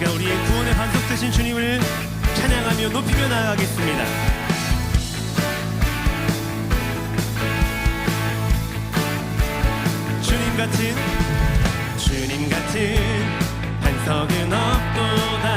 시간 우리의 구원의 반석 되신 주님을 찬양하며 높이며 나아가겠습니다. 주님 같은 주님 같은 반석은 없도다.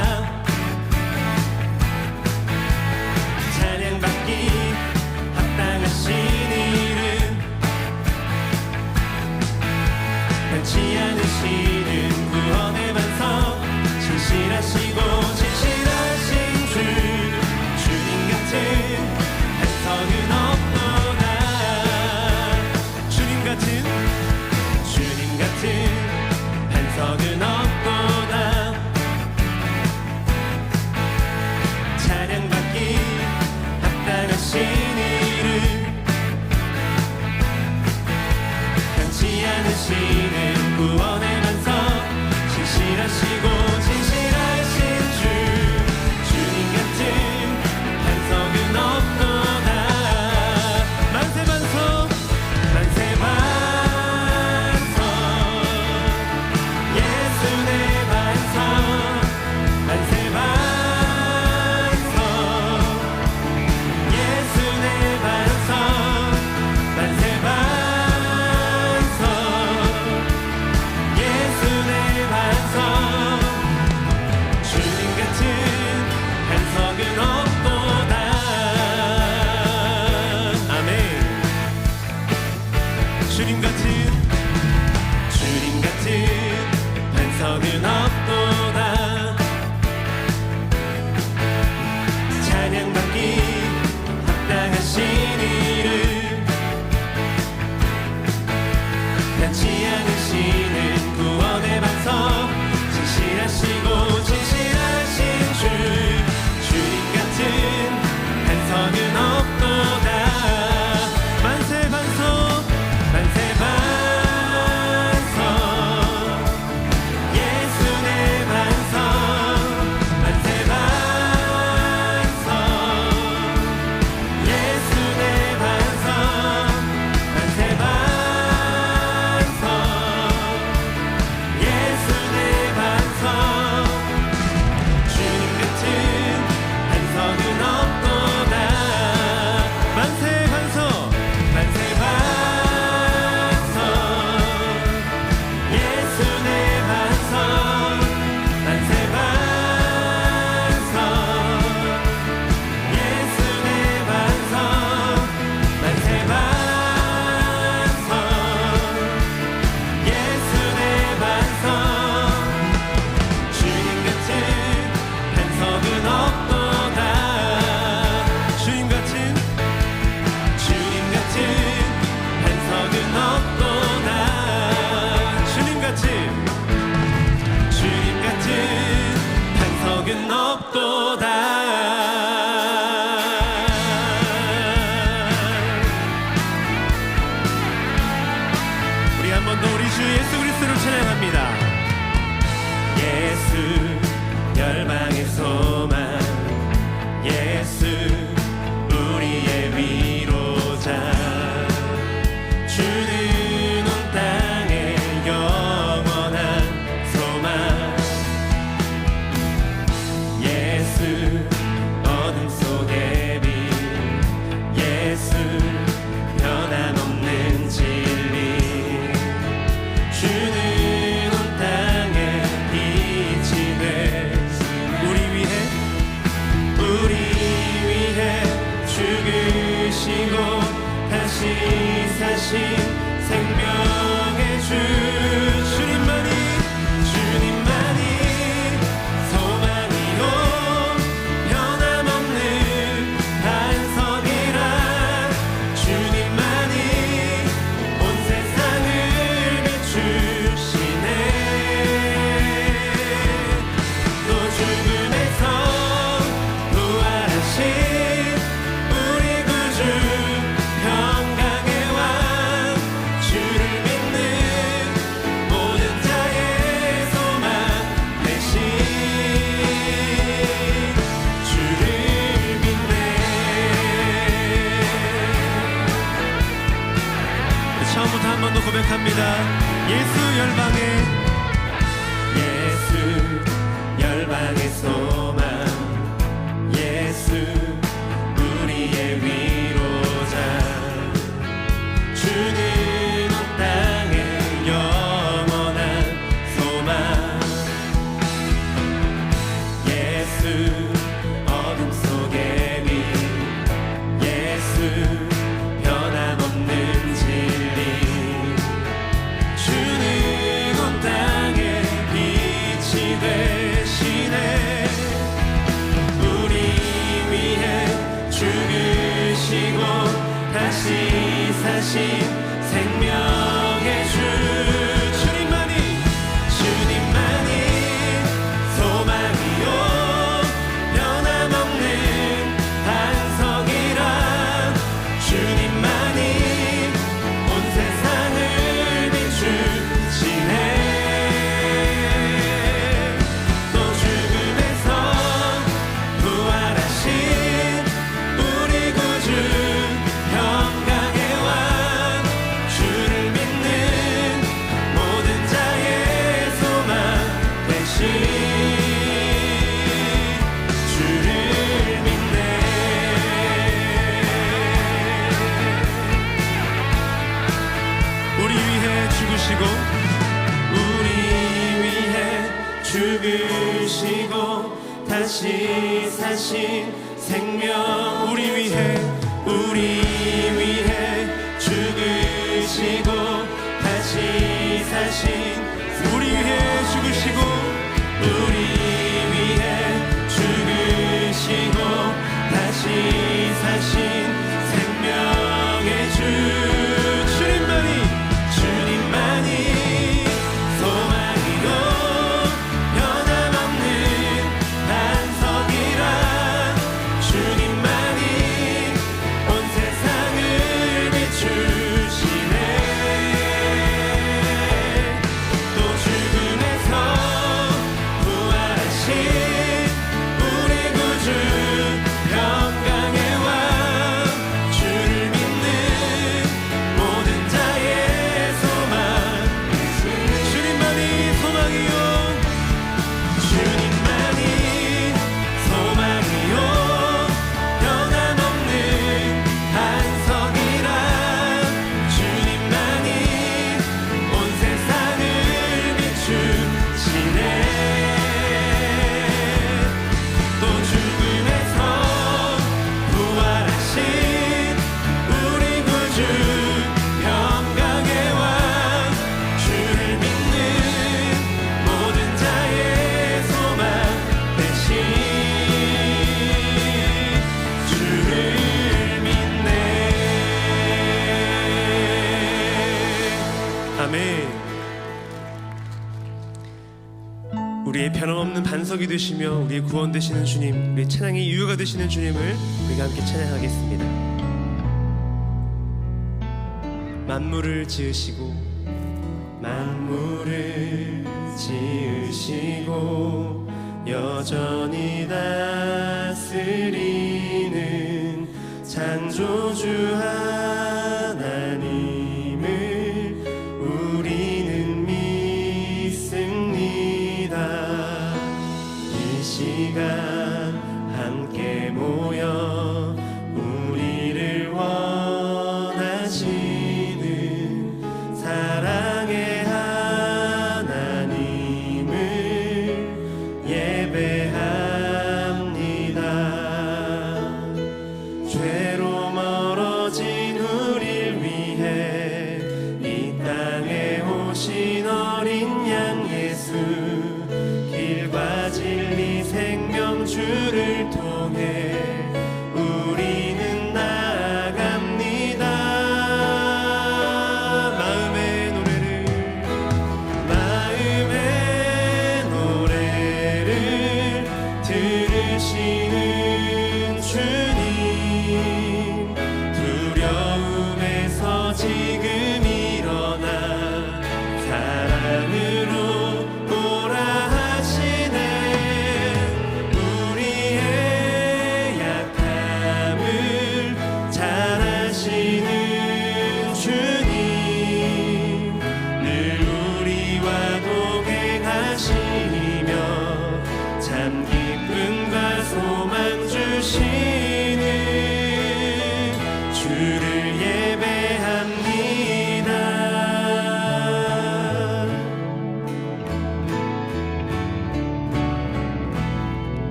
know that し 절망에 대신 우리 위해 죽으시고 우리 되시며 우리의 구원 되시는 주님, 우리 찬양의 이유가 되시는 주님을 우리가 함께 찬양하겠습니다. 만물을 지으시고 만물을 지으시고 여전히 다스리는 창조주 하 함께 모여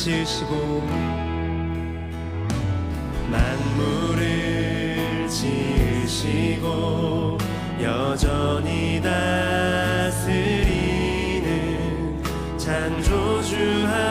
지으시고 만물을 지으시고 여전히 다스리는 찬조주하